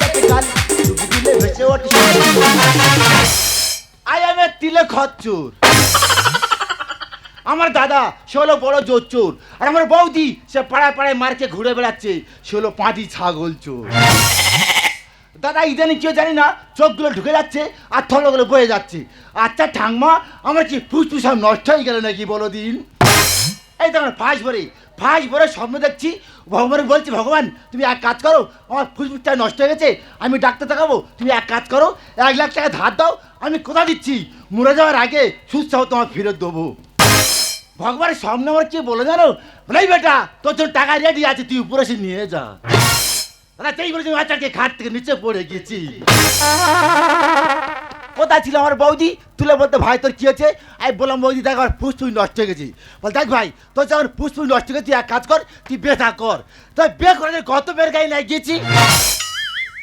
গেছে কাল ডুবি দিলে ভেসে আই এম এ তিলে খচ্চুর আমার দাদা সে হলো বড় জোর চোর আর আমার বৌদি, সে পাড়ায় পাড়ায় মার্কে ঘুরে বেড়াচ্ছে সে হলো পাঁটি ছাগল চোর। দাদা, ইদানি কেউ জানি না, চোখগুলো ঢুকে যাচ্ছে আর থলগুলো বয়ে যাচ্ছে। আচ্ছা ঠাংমা আমার কি ফুসফুস নষ্ট হয়ে গেল নাকি বলো দিন? এই দেখো ফাঁস ভরে। ফাঁস ভরে স্বপ্ন দেখছি। ভগবান বলছি, ভগবান, তুমি এক কাজ করো, আমার ফুসফুসটা নষ্ট হয়ে গেছে, আমি ডাক্তার দেখাবো, তুমি এক কাজ করো, এক লাখ টাকা ধার দাও, আমি কোথা দিচ্ছি? মরে যাওয়ার আগে সুস্থ তোমার ফেরত দেবো। ভগবানের সামনে আমার কি বলে জানো? বলাই বেটা, তোর জন্য টাকা রেডি আছে, তুই উপরে এসে নিয়ে যা। সেই বলেছি বাচ্চাকে খাট থেকে নিচে পড়ে গেছি। কোথায় ছিল আমার বৌদি? তুলে বলতে, ভাই, তোর কি হয়েছে? আমি বললাম, বৌদি, দেখ, আমার ফুসফুস নষ্ট হয়ে গেছি। বল, দেখ, ভাই, তোর যখন ফুসফুস নষ্ট হয়ে গেছে, তুই এক কাজ কর, তুই বেথা কর। তুই বে করে কত বের গাড়ি নিয়ে গেছি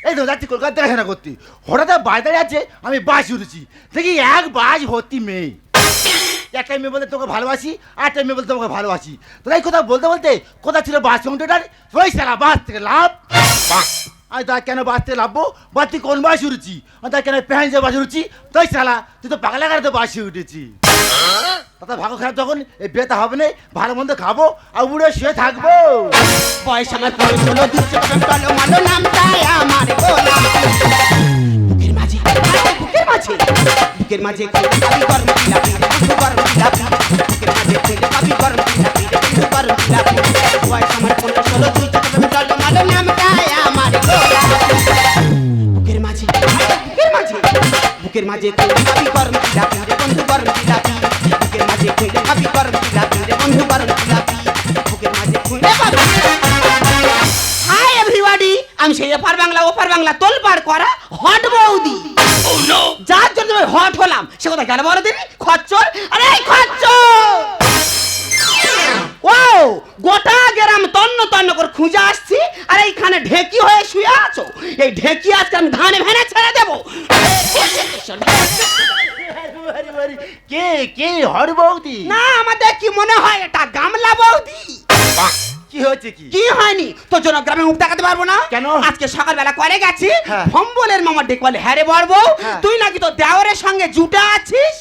এই তো যাচ্ছি কলকাতা দেখাশোনা করতে। হঠাৎ বাজারে আছে, আমি বাস উঠেছি। দেখি এক বাস ভর্তি মেয়ে। একটা মেয়ে বলতে, তোকে ভালোবাসি একটা মেয়ে বলতে তোমাকে ভালোবাসি। তো এই কথা বলতে বলতে কোথা ছিল বাস কাউন্টার ওই সারা বাস থেকে লাভ আমি তা কেন থেকে লাভবো বাস কোন বাস উঠেছি? আমি তা কেন প্যান্সে বাস উঠেছি? তাই সালা তুই তো পাগলা গাড়িতে বাসে উঠেছি। তাতে ভাগো খারাপ যখন, এই বেতা হবে না, ভালো মন্দ খাব, আর উড়ে শুয়ে থাকব। বয়স আমার পরে বয়স বুকের মাঝে গরম রে বন্ধু গরম বিলাপি বুকের মাঝে গরম রে বন্ধু গরম বিলাপি বুকের মাঝে হাই এভরিবডি আমি সেই এপার বাংলা ওপার বাংলা তোলপাড় করা হট বৌদি। যার জন্য আমি হট হলাম সে কথা কেন বলো দিনি খচ্চর? আরে খচ্চর! ও গোটা গ্রাম তন্ন তন্ন করে খুঁজে আসছি আর এইখানে ঢেকি হয়ে শুয়ে আছো? এই ঢেকি আজকে আমি ধানে ভেনে ছেড়ে দেবো। কে কে? হর বৌদি? না আমাদের কি মনে হয় এটা গামলা বৌদি? কি হচ্ছে কি? কি হয়নি? তোর জন্য গ্রামে মুখ দেখাতে পারব না? কেন? আজকে সকালবেলা করে গেছি হ্যাঁ। ভম্বলের মামা ডেকে বলে হ্যাঁ রে বড় বউ হ্যাঁ। তুই নাকি তোর দেওয়ারের সঙ্গে জুটে আছিস?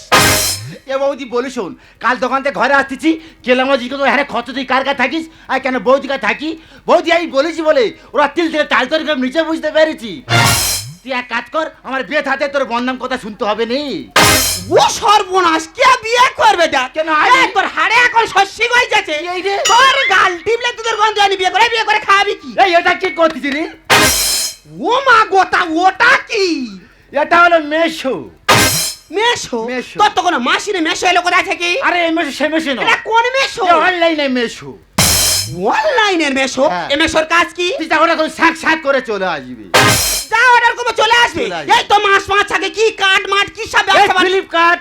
এ বৌদি বলি শোন কাল দোকান থেকে ঘরে আসতেছি গেলাম জিজ্ঞেস করো, হ্যাঁ কত তুই কার কাছে থাকিস? আর কেন বৌদি কাছে থাকি? বৌদি আমি বলেছি বলে ওরা তিল থেকে তাল তরি করে নিচে বুঝতে পেরেছি। তুই এক কাজ কর আমার বিয়ে থাকতে তোর বন্ধাম কথা শুনতে হবে নি। ও সর্বনাশ কে বিয়ে করবে দেখ? কেন, আরে? তোর হাড়ে এখন শস্যি গই যাচ্ছে এই রে। তোর গাল টিপলে তোদের গন্ধ আনি বিয়ে করে বিয়ে করে খাবি কি? এই এটা কি করতেছি রে? ও মা গোটা ওটা কি? এটা হলো মেশো। মেশো? মেশো। তোর তো কোনো মাসিনে মেশো এলো কোথায় থেকে? আরে এই মেশো সে মেশো না এটা কোন মেশো? অনলাইনে মেশো। অনলাইনের মেশো? হ্যাঁ। এ মেশোর কাজ কি? তুই তখন এখন শাক করে চলে আসবি। চলে আসবে? এই তো মাস মাস আগে কি কাট মাঠ কি সব ফ্লিপকার্ট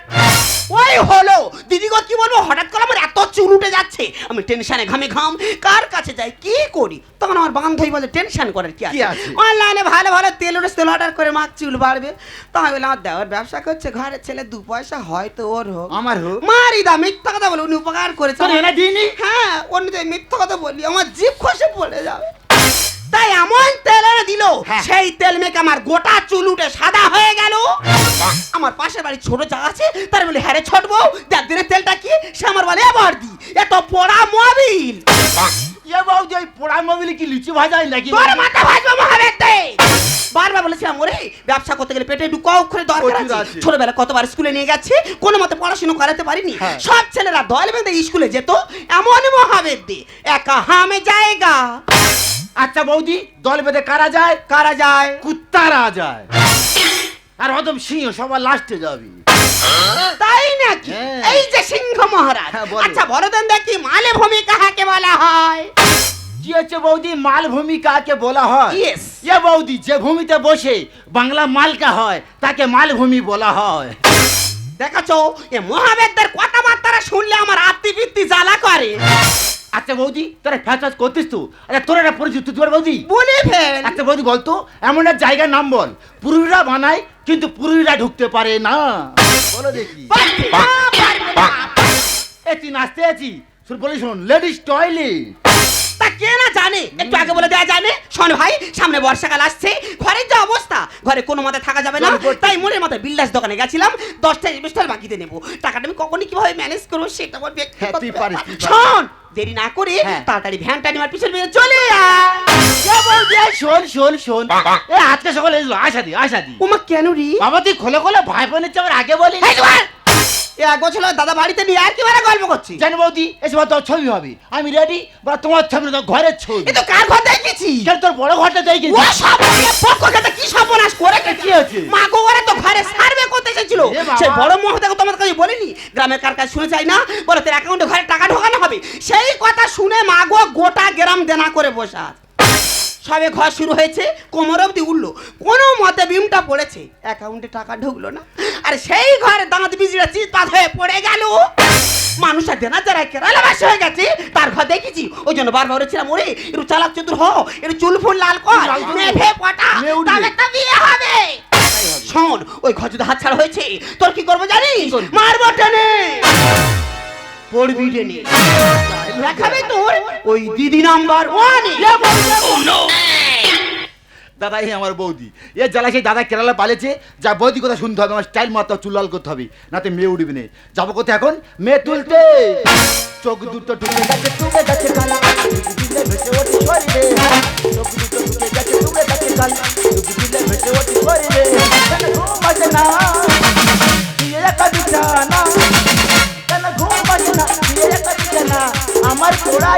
ওই হলো। দিদি গো কি বলব? হঠাৎ করে আমার এত চুল উঠে যাচ্ছে। আমি টেনশনে ঘামে ঘাম। কার কাছে যাই? কি করি? তখন আমার বান্ধবী বলে টেনশন করার কি আছে? অনলাইনে ভালো ভালো তেল ওর তেল অর্ডার করে মাছ চুল বাড়বে। তো আমি বললাম আমার দেওয়ার ব্যবসা করছে ঘরের ছেলে দু পয়সা হয়তো ওর হোক। আমার হোক। মারি দা মিথ্যা কথা বলে উনি উপকার করেছে। হ্যাঁ অন্যতে মিথ্যা কথা বলি আমার জিভ খসে পড়ে যাবে। তাই এমন তেল এনে দিল হ্যাঁ। সেই তেল মেখে আমার গোটা চুল উঠে সাদা হয়ে গেল। আমার পাশের বাড়ি ছোট যা আছে তার বলে হ্যাঁ রে ছোট বউ দিনের তেলটা কি? সে আমার বলে এবার দি এত পড়া মোবিল। এ বৌদি ওই পোড়া মোবিল কি লিচু ভাজাই নাকি? তোর মাথা ভাজবো মহাবেদ দে বারবার বলেছিলাম ওরে ব্যবসা করতে গেলে পেটে ঢুকা অক্ষরে দরকার আছে। আছে। ছোটবেলা কতবার স্কুলে নিয়ে গেছে কোনো মতে পড়াশোনা করাতে পারিনি। হ্যাঁ। সব ছেলেরা দল বেঁধে স্কুলে যেত এমন মহাবেদ দে একা হামে জায়গা। আচ্ছা বৌদি দল বেঁধে কারা যায়? কারা যায়? কুত্তারা যায়। আর অদম সিংহ সবার লাস্টে যাবি। তাই নাকি? হ্যাঁ। এই যে সিংহ মহারাজ। হ্যাঁ, আচ্ছা বড় দেন দেখি মালে ভূমি কাহাকে বলা হয়? কি হচ্ছে বৌদি মালভূমি কাকে বলা হয়. এ বৌদি যে ভূমিতে বসে বাংলা মালকা হয় তাকে মালভূমি বলা হয়। দেখাছো এ মহাবেদদের কথাবার্তারা শুনলে আমার আত্মি বৃত্তি জ্বালা করে। আচ্ছা বৌদি তোরা ফ্যাচাজ করতিস তো? আচ্ছা তোরা একটা পরিচিত তুই বৌদি? বলে ফেল। আচ্ছা বৌদি বলতো এমন এক জায়গার নাম বল। পুরুলিরা বানায় কিন্তু পুরুলিরা ঢুকতে পারে না। বলো দেখি। পারবি না, পারবি না। এ তুই নাচতে আছি। শুন বলি শোন লেডিস টয়লেট। তা কে না জানে? একটু আগে বলে দেওয়া জানে। শোন ভাই সামনে বর্ষাকাল আসছে। ঘরের যা অবস্থা ঘরে কোনো মতে থাকা যাবে না। তাই মনের মতো বিল্ডাস দোকানে গেছিলাম। দশটা ইনভেস্টার বাকিতে নেব। টাকাটা আমি কখনই কীভাবে ম্যানেজ করব সেটা আমার হ্যাঁ, শোন দেরি না করে হ্যাঁ। তাড়াতাড়ি ভ্যানটা নেওয়ার পিছনে পিছনে চলে শোন শোন শোন। এ আজকে সকালে এসলো আশা দি আসা দি। ওমা কেন রি? বাবা তুই খোলে খোলে ভাই বোনের আগে বলি এ এক বছর হলো দাদা বাড়িতে নিয়ে আর কি বেড়া গল্প করছি জানি বৌদি এসে তোর ছবি হবে। আমি রেডি বা তোমার ছবি না, তোর ঘরের ছবি। এ তো কার ঘর দেখেছি? কেন তোর বড় ঘরটা দেখি ও সব পক্ষ কি সর্বনাশ করে কি হয়েছে? মা গো ওরা তো ঘরে সার্ভে করতে এসেছিল। এ বাবা। সেই বড় মহোদয় তোমার কাছে বলিনি? গ্রামের কার কাছে শুনে চাই না? বলে তোর অ্যাকাউন্টে ঘরে টাকা ঢোকানো হবে? সেই কথা শুনে মা গো গোটা গ্রাম দেনা করে বসে আছে। সবে ঘর শুরু হয়েছে কোমর অবধি উঠল। কোনো মতে বিমটা পড়েছে। অ্যাকাউন্টে টাকা ঢুকলো না। আর সেই ঘরে দাঁত বিজড়া চিৎপাত হয়ে পড়ে গেল। মানুষের দেনা যারা কেরালা বাস হয়ে গেছে। তার ঘর দেখেছি। ওই জন্য বারবার বলেছিলাম ওরে একটু চালাক চতুর হ একটু চুল ফুল লাল কর। মেঘে পটা। তবে তো বিয়ে হবে। শোন ওই ঘর যদি হাত ছাড়া হয়েছে তোর কি করব জানিস? মারবো টেনে। দেখাবে তোর? ওই দিদি নাম্বার ওয়ান। দাদা এই আমার বৌদি। এ জ্বালা সেই দাদা কেরালা পালেছে যা বৌদি কথা শুনতে হবে আমার স্টাইল মাত্র চুল লাল করতে হবে। নাতে মেয়ে উঠবে না। যাব কোথায় এখন? মেয়ে তুলতে। চোখ দুটো ঢুকে গেছে টুকে গেছে কালা। দিলে ভেসে ওঠে সরি চোখ দুটো ঢুকে গেছে টুকে গেছে কালা। দিলে ভেসে ওঠে সরি ঘুম আসে না। একা বিছানা কেন ঘুম আসে না দিয়ে একা বিছানা আমার পোড়া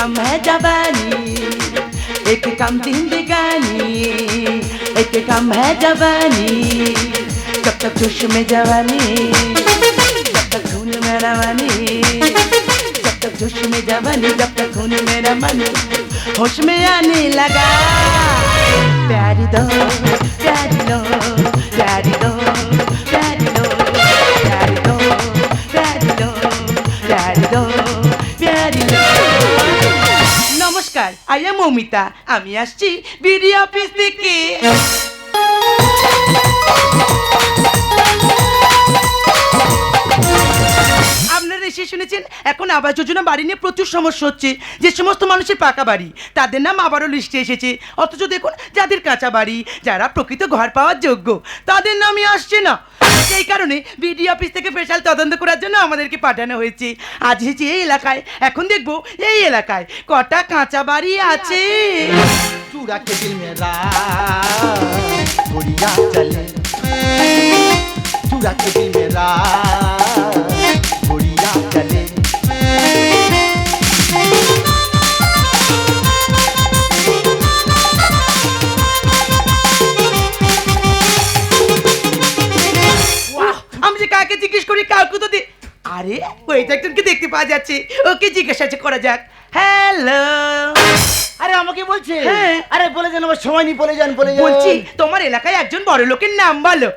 कम है जवानी, एक कम जिंदगानी, एक कम है जवानी। जब तक जोश में जवानी, जब तक खून में रवानी, जब तक जोश में जवानी, जब तक खून में रवानी। होश में आने लगा। प्यारी दो प्यारी दो प्यारी दो মৌমিতা আমি আসছি বিডি অফিস থেকে। আপনারা এসে শুনেছেন এখন আবাস যোজনা বাড়ি নিয়ে প্রচুর সমস্যা হচ্ছে যে সমস্ত মানুষের পাকা বাড়ি তাদের নাম আবারও লিস্টে এসেছে অথচ দেখুন যাদের কাঁচা বাড়ি যারা প্রকৃত ঘর পাওয়ার যোগ্য তাদের নামই আসছে না সেই কারণে বিডি অফিস থেকে স্পেশাল তদন্ত করার জন্য আমাদেরকে পাঠানো হয়েছে আজ এসেছি এই এলাকায় এখন দেখবো এই এলাকায় কটা কাঁচা বাড়ি আছে चूड़ा के दिल में रात गोरिया चले चूड़ा के दिल में দেখতে পাওয়া যাচ্ছে। ওকে জিজ্ঞাসা করা যাক। হ্যালো আরে আমাকে বলছে। হ্যাঁ। আরে বলে যান আমার সময় নেই বলে যান বলে যান। বলছি তোমার এলাকায় একজন বড় লোকের নাম বলো।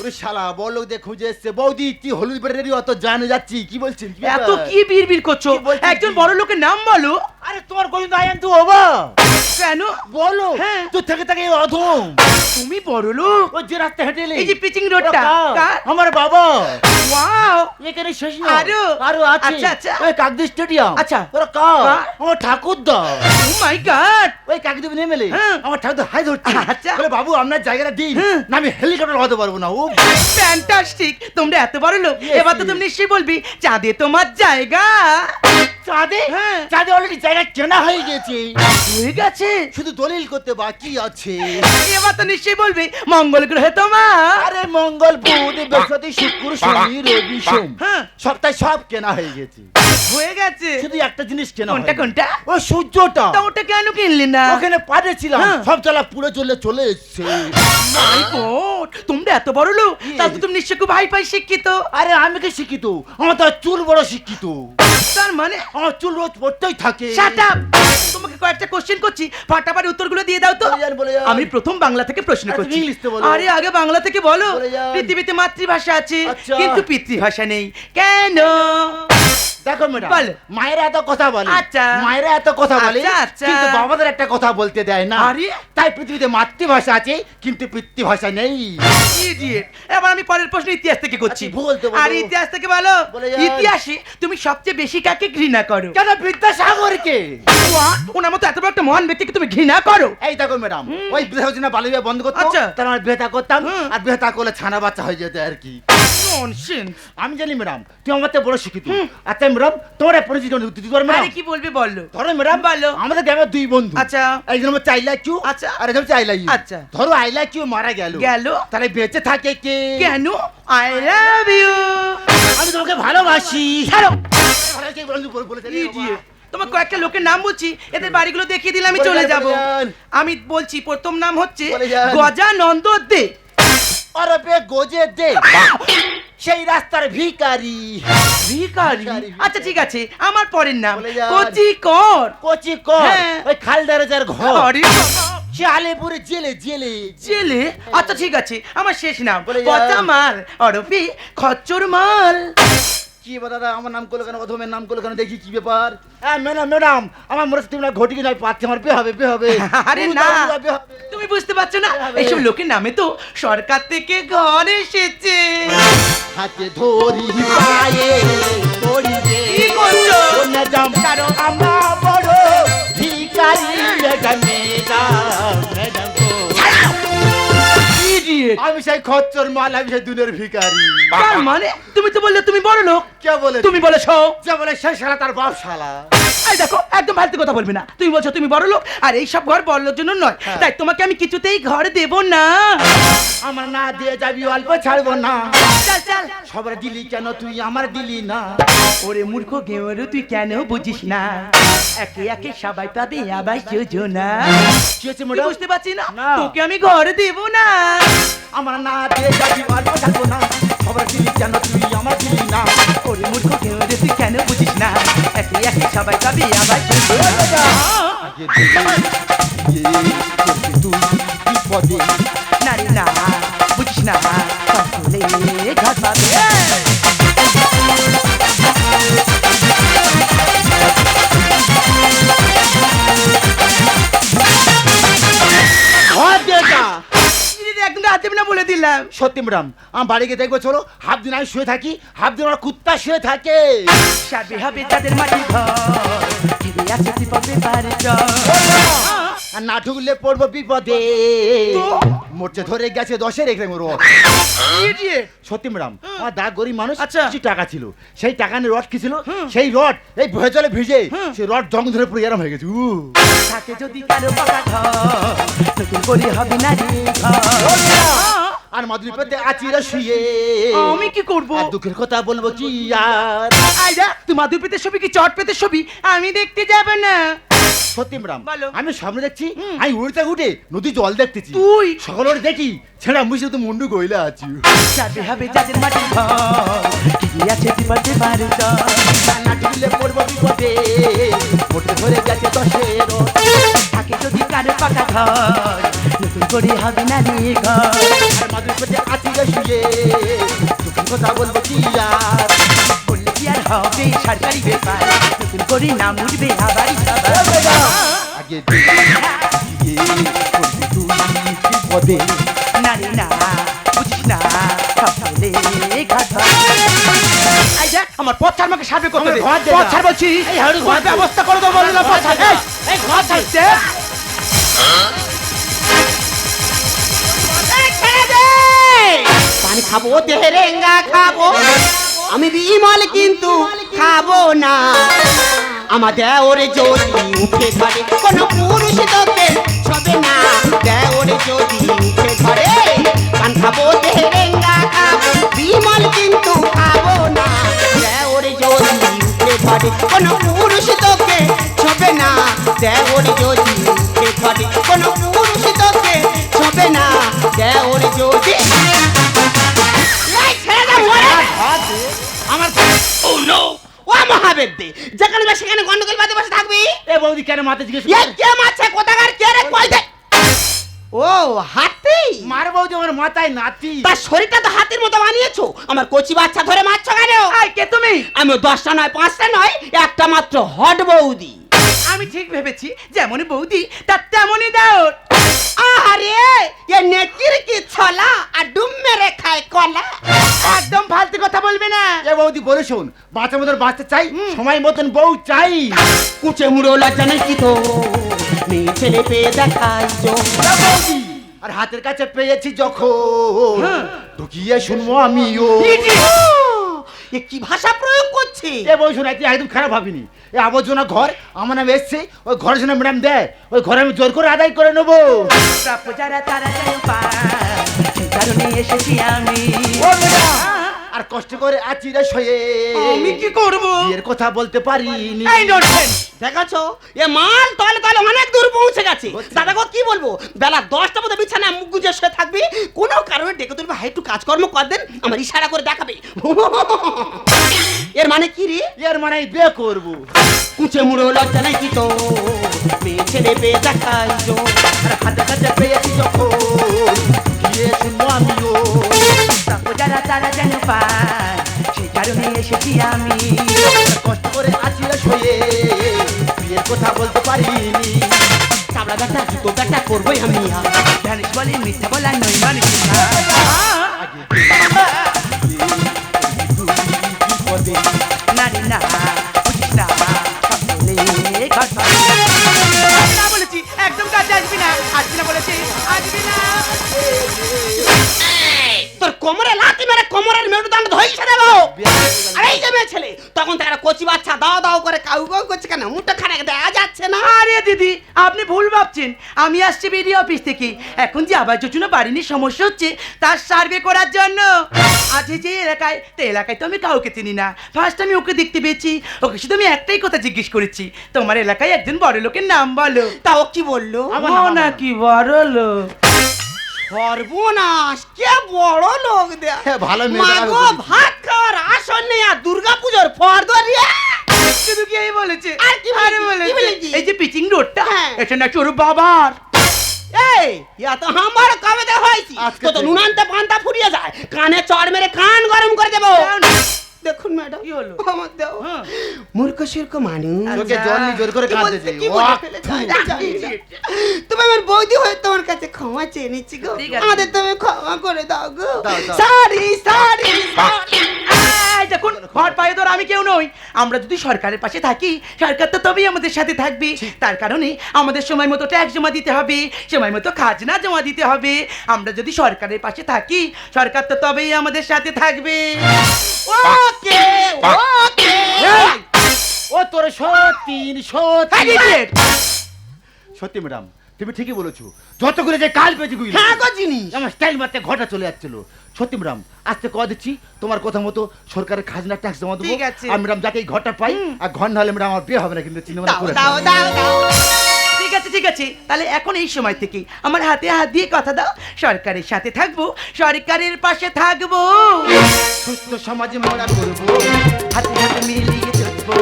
ওরে শালা বড় লোক দিয়ে খুঁজে এসছে। বৌদি কি হলুদ বেড়ে অত জানে যাচ্ছি কি বলছেন কি এত ব্যাপার? কি বিড়বিড় করছ? কি বলছিস একজন কি? বড় লোকের নাম বলো। আরে তোমার গোবিন্দ আয়ান তো বাবা কেন? বলো। হ্যাঁ। থেকে থেকে অধম। তুমি বড় লোক। ও যে রাস্তা হেঁটে এলে এই যে পিচিং রোডটা? আমার বাবা। ওয়াও। এখানে শেষ না। আরও? আরও আছে। আচ্ছা, আচ্ছা। ওই কাকদি স্টেডিয়াম। আচ্ছা। ওরা? আমার ঠাকুর দা ও মাই গড ওই কাকদি নেমে এলে হ্যাঁ। আমার ঠাকুর হাই ধরছে। আচ্ছা। বলে বাবু আপনার জায়গাটা দিন হ্যাঁ। না আমি হেলিকপ্টার পারব না ও ফ্যান্টাস্টিক তোমরা এত বড় লোক। এবার তো তুমি নিশ্চয়ই বলবি চাঁদে তোমার জায়গা। চাঁদে? হ্যাঁ। চাঁদে অলরেডি জায়গা কেনা হয়ে গেছে। হয়ে গেছে? শুধু দলিল করতে বাকি আছে। এবার তো নিশ্চয়ই বলবি মঙ্গল গ্রহে তোমার। আরে মঙ্গল বুধ বৃহস্পতি শুক্র শনি রবি সোম হ্যাঁ। সপ্তাহে সব কেনা হয়ে গেছে। হয়ে গেছে? শুধু একটা জিনিস কেনা কোনটা কোনটা? ও সূর্যটা। তা ওটা কেন কিনলি না? ওখানে পাঠিয়েছিলাম হ্যাঁ। সব চালা পুরো চলে চলে এসছে। তোমরা এত বড় লোক? তাহলে তো তুমি নিশ্চয় খুব হাই ফাই শিক্ষিত। আরে আমি কি শিক্ষিত? আমার তো চুল বড় শিক্ষিত। তার মানে? আমার চুল রোজ পড়তেই থাকে। শাট আপ তোমাকে কয়েকটা কোশ্চেন করছি। ফাটাফাটি উত্তরগুলো দিয়ে দাও তো। আমি প্রথম বাংলা থেকে প্রশ্ন আচ্ছা, করছি। আরে আগে বাংলা থেকে বলো। পৃথিবীতে মাতৃভাষা আছে আচ্ছা। কিন্তু পিতৃভাষা নেই। কেন? দেখো ম্যাডাম বলো। মায়েরা এত কথা বলে আচ্ছা। মায়েরা এত কথা বলে আচ্ছা, আচ্ছা। কিন্তু বাবাদের একটা কথা বলতে দেয় না আরে? তাই পৃথিবীতে মাতৃভাষা আছে কিন্তু পিতৃভাষা নেই Idiot. এবার আমি পরের প্রশ্ন ইতিহাস থেকে করছি আচ্ছা, ভূগোল তো বলো। আর ইতিহাস থেকে বলো ইতিহাসে তুমি সবচেয়ে বেশি কাকে ঘৃণা করো কেন বিদ্যাসাগরকে What? ওনার মতো এত বড় একটা মহান ব্যক্তিকে তুমি ঘৃণা করো এই দেখো ম্যাডাম ওই বৃহস্পতি বালি বিয়ে বন্ধ করতো আচ্ছা। তাহলে আমার বিয়েটা করতাম আর বিয়েটা করলে ছানা বাচ্চা হয়ে যেত আর কি. আমি জানি ম্যাডাম তুমি আমার বড় শিক্ষিত আচ্ছা ম্যাডাম তোমার পরিচিত আরে কি বলবে বলো ধরো ম্যাডাম বলো। আমাদের গ্রামের দুই বন্ধু। আচ্ছা। একজন ইউ আচ্ছা। আর একজন ইউ আচ্ছা। ধরো আই লাইক ইউ মারা গেল। গেল। তাহলে বেঁচে থাকে কে? কেন? আই লাভ ইউ আমি তোমাকে ভালোবাসি। ছাড়ো। তোমার কয়েকটা লোকের নাম বলছি এদের বাড়িগুলো দেখিয়ে দিলে আমি চলে যাব আমি বলছি প্রথম নাম হচ্ছে গজানন্দ দে। অরবে গোজে দে সেই রাস্তার ভিকারি ভিকারি আচ্ছা ঠিক আছে আমার পরের নাম। কচি কর। কচি কর। হ্যাঁ। ওই খালদারেজার ঘর। সে আলেপুরে জেলে জেলে। জেলে? আচ্ছা ঠিক আছে আমার শেষ নাম। পচা মাল অরবি খচ্চর মাল। কি বা দাদা? আমার নাম করল কেন? অধমের নাম করল কেন? দেখি কি ব্যাপার। হ্যাঁ ম্যাডাম ম্যাডাম আমার মনে হচ্ছে তুমি না ঘটি কিনা পাচ্ছি আমার বে হবে বে হবে। আরে না। তুমি বুঝতে পারছ না? এইসব লোকের নামে তো সরকার থেকে ঘর এসেছে। হাতে ধরি পায়ে ধরি রে কি করছ? ম্যাডাম ছাড়ো। আমরা বড় ম্যাডাম ম্যাডাম। আমি সেই খচ্চর মাল আমি সেই দুনের তার মানে? তুমি তো বললে তুমি বড় লোক কে বলে তুমি বলে সব যে বলে সে শালা তার বাপ শালা এই দেখো একদম ফালতু কথা বলবে না। তুমি বলছো তুমি বড় লোক আর এই সব ঘর বড় লোক জন্য নয়। হ্যাঁ। তাই তোমাকে আমি কিছুতেই ঘর দেব না। আমার না দিয়ে যাবি অল্প ছাড়বো না। চল চল। সবার দিলি কেন তুই আমার দিলি না? ওরে মূর্খ গেমরু তুই কেন বুঝিস না? একে একে সবাই পাবে আবার যোজনা। কি হচ্ছে ম্যাডাম? বুঝতে পারছি না। তোকে আমি ঘর দেব না। আমার না দিয়ে যাবি অল্প ছাড়বো না। সবার দিলি কেন তুই আমার দিলি না? ওরে মূর্খ গেমরু তুই কেন বুঝিস না? একে একে সবাই পাবে আবার তুই বিপদে না রে না বুঝিস না সকলে দিলাম। সত্যি ম্যাডাম আমার বাড়ি গিয়ে দেখব চলো। হাফ দিন আমি শুয়ে থাকি হাফ দিন আমার কুত্তা শুয়ে থাকে। সাবে হবে তাদের মাটির ঘর ফিরে আছে বিপদে পারে আর না ঢুকলে পড়ব বিপদে। মোর্চে ধরে গেছে দশের আমার দা গরিব মানুষ আচ্ছা। কিছু টাকা ছিল। সেই টাকা নিয়ে রড কি ছিল? সেই রড এই ভয়ে জলে ভিজে সেই রড জং ধরে পুরো এরম হয়ে গেছে উ। থাকে যদি কারও পাকা ঘর নতুন করে হবে না রে ঘর আর মাদুরি পেতে আচিরা শুয়ে। আমি কি করব? দুঃখের কথা বলব কি আর? আইডা তুই মাদুর পেতে ছবি কি চট পেতে ছবি? আমি দেখতে যাব না। সত্যি ম্যাডাম বলো। আমি সামনে দেখছি আমি উড়তে উঠে নদী জল দেখতেছি। তুই? সকাল করে দেখি ছেড়া মুছে তো মুন্ডু গইলা আছি। সাবে হবে যাদের মাটির ঘর ফিরে আছে বিপদে পারে না ঢুকলে পড়ব বিপদে মোটে ধরে গেছে দশের থাকে যদি কারও পাকা ঘর। নতুন করে হবে না রে ঘর। আর মাদুর করে আছি শুয়ে। দুঃখের কথা বলব কি আর? বললে কি আর হবে? সরকারি ব্যাপার। নতুন করে আগে তুই বিপদে আমার পথ ছাড় আমাকে সার্ভে করতে দে। পথ ছাড় বলছি। এই হাড়ু ঘর ব্যবস্থা করে দেবো বললাম পথ ছাড় এই, এই ঘর ছাড় দে। পানি খাব তেরেঙ্গা খাব। আমি বিমল কিন্তু খাব না। আমার দেওরে যদি উঠে ধরে কোনো পুরুষ তোকে ছবে না। দেওরে যদি উঠে ধরে পান খাব দেহেরেঙ্গা ধরে কোনো পুরুষ তোকে ছবে না। দেওরে যদি ধরে কোনো পুরুষ তোকে ছবে না। দেওরে যদি। আমার ও নো ও মহাবেদ দে যেখানে বা সেখানে গন্ডগোল বাদে বসে থাকবি? এ বৌদি কেন মাথা জিজ্ঞেস কে মারছে কোথাকার কে রে কই দে। ও হাতি বৌদি আমার মাথায় নাতি। তার শরীরটা তো হাতির মতো বানিয়েছো। আমার কচি বাচ্চা ধরে মারছো কেন? আই কে তুমি? আমি দশটা নয় পাঁচটা নয় একটা মাত্র হট বৌদি। আমি ঠিক ভেবেছি যেমনই বৌদি তার তেমনই দাও আরে এ নেকির কি ছলা আর ডুম মেরে খায় কলা? একদম ফালতু কথা বলবে না। এ বৌদি বলে শোন বাঁচার মতন বাঁচতে চাই সময় মতন বউ চাই। কুচে মুড়ো লজ্জা নেই কি তো মেয়ে ছেলে পেয়ে দেখাই তো বৌদি। আর হাতের কাছে পেয়েছি যখন। হ্যাঁ। ঢুকিয়ে শুনব আমিও। এ কি ভাষা প্রয়োগ করছে? এ বই শোনা তুই একদম খারাপ ভাবিনি? এ আবর্জনা ঘর আমার নামে এসছে ওই ঘরের জন্য ম্যাডাম দেয় ওই ঘরে আমি জোর করে আদায় করে নেব। যারা তারা কারণে এসেছি আমি। আর কষ্ট করে আছি রে শয়ে। আমি কি করব? এর কথা বলতে পারিনি। দেখাছো এ মাল তলে তলে অনেক দূর পৌঁছে গেছে। দাদা গো কি বলব? বেলা দশটা মতো বিছানায় মুখ গুজে শুয়ে থাকবি। কোনো কারণে ডেকে তুলবে ভাই একটু কাজকর্ম কর দেন আমার ইশারা করে দেখাবে। এর মানে কি রে? এর মানে বিয়ে করব। কুচে মুড়ো লজ্জা নাই কি তো মেয়ে ছেলে পেয়ে দেখাই তো। আর হাতে পেয়েছি যখন। গিয়ে শুনব আমিও যারা তারা যেন পায় সেই কারণে এসেছি আমি। কষ্ট করে আছি শয়ে কথা বলতে পারিনি। চাবড়া জুতো করবোই আমি জানিস বলে মিথ্যা বলা নই মানুষ বিপদে নারী না, বুঝিস না সব বলে ঘর চলে। আমি বলেছি একদম তোর কোমরে লাথি মেরে কোমরের মেরুদণ্ড ধইছে দেবো। আরে এই যে মেয়ে ছেলে, তখন তারা কচি বাচ্চা দাও দাও করে কাউ কাউ করছে কেন মুখটা খারাপ দেখা যাচ্ছে না আরে দিদি আপনি ভুল ভাবছেন। আমি আসছি বিডি অফিস থেকে। এখন যে আবাস যোজনা বাড়ি নিয়ে সমস্যা হচ্ছে তার সার্ভে করার জন্য। আছে যে এলাকায় তো এলাকায় তো আমি কাউকে চিনি না। ফার্স্ট আমি ওকে দেখতে পেয়েছি। ওকে শুধু আমি একটাই কথা জিজ্ঞেস করেছি। তোমার এলাকায় একজন বড় লোকের নাম বলো। তা ও কি বলল? আবার ও নাকি বড় লোক। সর্বনাশ কে বড় লোক দে হ্যাঁ, ভালো মেয়ে মাগো ভাত খাওয়ার আসন নেই আর দুর্গা পুজোর ফর্দরিয়া শুধু কি এই বলেছে আর কি আরে বলেছে? এই যে পিচিং রোডটা হ্যাঁ। এটা নাকি ওর বাবার এই ইয়া তো আমার কবে দেখা হয়েছি আজকে তো তো থেকে। নুনান্তে পান্তা ফুরিয়ে যায় কানে চড় মেরে কান গরম করে দেবো দেখুন ম্যাডাম কি হলো? আমার দেও হ্যাঁ। মূর্খ শির্ক মানুষ চোখে জল নিয়ে জোর করে কি কাঁদতে বলছে, কি বলে ফেলেছে? জানি না। তুমি আমার বৌদি হয়ে তোমার কাছে ক্ষমা চেয়ে নিচ্ছি গো ঠিক আছে। আমাদের তুমি ক্ষমা করে দাও গো দাও, দাও। সরি সরি আমি কেউ নই। আমরা যদি সরকারের পাশে থাকি সরকার তো তবেই আমাদের সাথে থাকবে। তার কারণে আমাদের সময় মতো ট্যাক্স জমা দিতে হবে সময় মতো খাজনা জমা দিতে হবে। আমরা যদি সরকারের পাশে থাকি সরকার তো তবেই আমাদের সাথে থাকবে। ওকে ওকে। ও তোর সত্যি সত্যি! সত্যি ম্যাডাম তুমি ঠিকই বলেছ। যত করে যে কাল পেয়েছি গুইল। হ্যাঁ গো জিনিস। আমার স্টাইল মারতে ঘটা চলে যাচ্ছিল। সত্যি ম্যাডাম আজকে কয়া দিচ্ছি তোমার কথা মতো সরকারের খাজনা ট্যাক্স জমা দেবো। ঠিক আছে। আর ম্যাডাম যাতে এই ঘরটা পাই আর ঘর না হলে ম্যাডাম আমার বিয়ে হবে না কিন্তু চিন্তা দাও করে দাও দাও দাও। ঠিক আছে ঠিক আছে। তাহলে এখন এই সময় থেকে আমার হাতে হাত দিয়ে কথা দাও। সরকারের সাথে থাকব সরকারের পাশে থাকব। সুস্থ সমাজে মোড়া করব হাতে হাতে মিলিয়ে চলবো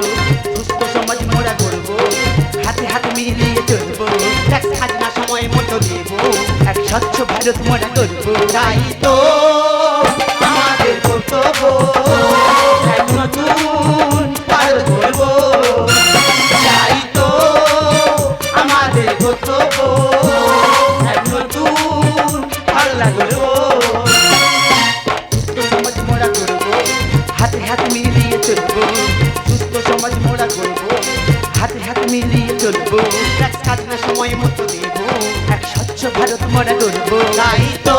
মতো দেবো, এক স্বচ্ছ ভারত মোড়া করব। তাই তো আমাদের কর্তব্য, এক নতুন ভারত গড়ব। তাই তো আমাদের কর্তব্য, এক নতুন ভারত গড়ব। সুস্থ সমাজ মোড়া করব, হাতে হাতে মিলিয়ে চলবো। সুস্থ সমাজ মোড়া করব, হাতে হাতে সময় মতো স্বচ্ছ ভারত মরা করব। তাই তো।